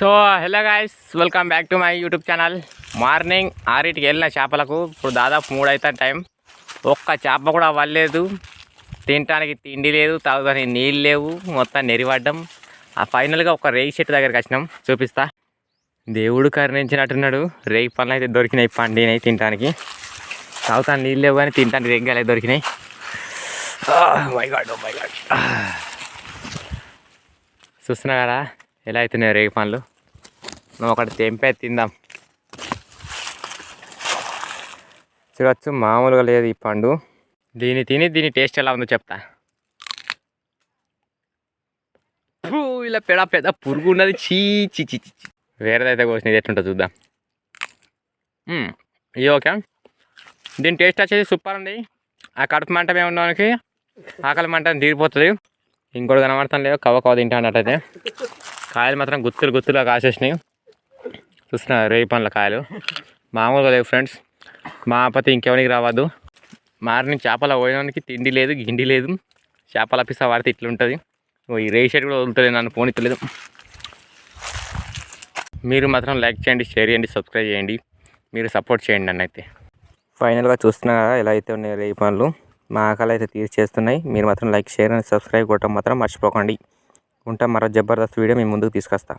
So hello guys welcome back to my YouTube channel morning ఆరింటికి వెళ్ళిన చేపలకు ఇప్పుడు దాదాపు మూడు అవుతుంది టైం. ఒక్క చేప కూడా అవ్వలేదు తినటానికి తిండి లేదు తాగుతానికి నీళ్ళు లేవు మొత్తం నెరివడ్డం. ఆ ఫైనల్గా ఒక రేగి చెట్టు దగ్గరికి వచ్చినాం చూపిస్తా. దేవుడు కరుణించినట్టున్నాడు. రేగి పనులు అయితే దొరికినాయి పండినాయి తినడానికి తాగుతాను నీళ్ళు లేవు కానీ తినడానికి రేగాలు అయితే దొరికినాయి. My God my God oh చూస్తున్నా కదా ఎలా అవుతున్నాయి రేగి పండ్లు? మనం ఒకటి తెంపే తిందాం. చూడవచ్చు మామూలుగా లేదు ఈ పండు. దీన్ని తిని దీని టేస్ట్ ఎలా ఉందో చెప్తా. ఇలా పెడ పెద్ద పురుగు ఉన్నది. చీ చీ చీ చీ. వేరేదైతే కోసినది ఎట్లుంటుంది చూద్దాం. ఇది ఓకే. దీని టేస్ట్ వచ్చేసి సూపర్ ఉంది. ఆ కడుపు మంట మేము ఉండడానికి ఆకలి మంట తీరిపోతుంది. ఇంకోటి కనబడతాం లేదు. కవ్వ కవ తింటానట్టయితే కాయలు మాత్రం గుత్తులు గుత్తులుగా కాసేసినాయి. చూస్తున్నా రేగి పండ్ల కాయలు. మామూలుగా లేవు ఫ్రెండ్స్. మా పతి ఇంకెవరికి రావద్దు. మారిన చేపల పోయడానికి తిండి లేదు గిండి లేదు. చేపల పిస వాడితే ఇట్లుంటుంది. ఈ రేగి షర్ట్ కూడా వదులుతలేదు నన్ను పోనీతలేదు మీరు మాత్రం లైక్ చేయండి షేర్ చేయండి సబ్స్క్రైబ్ చేయండి. మీరు సపోర్ట్ చేయండి నన్ను అయితే ఫైనల్గా చూస్తున్నా కదా ఎలా అయితే ఉన్నాయి రేగి పనులు మా ఆకలి అయితే తీర్చేస్తున్నాయి మీరు మాత్రం లైక్ షేర్ అండ్ సబ్స్క్రైబ్ కొట్టడం మాత్రం మర్చిపోకండి. ఉంటాం మరో జబర్దస్త్ వీడియో మీ ముందుకు తీసుకొస్తా.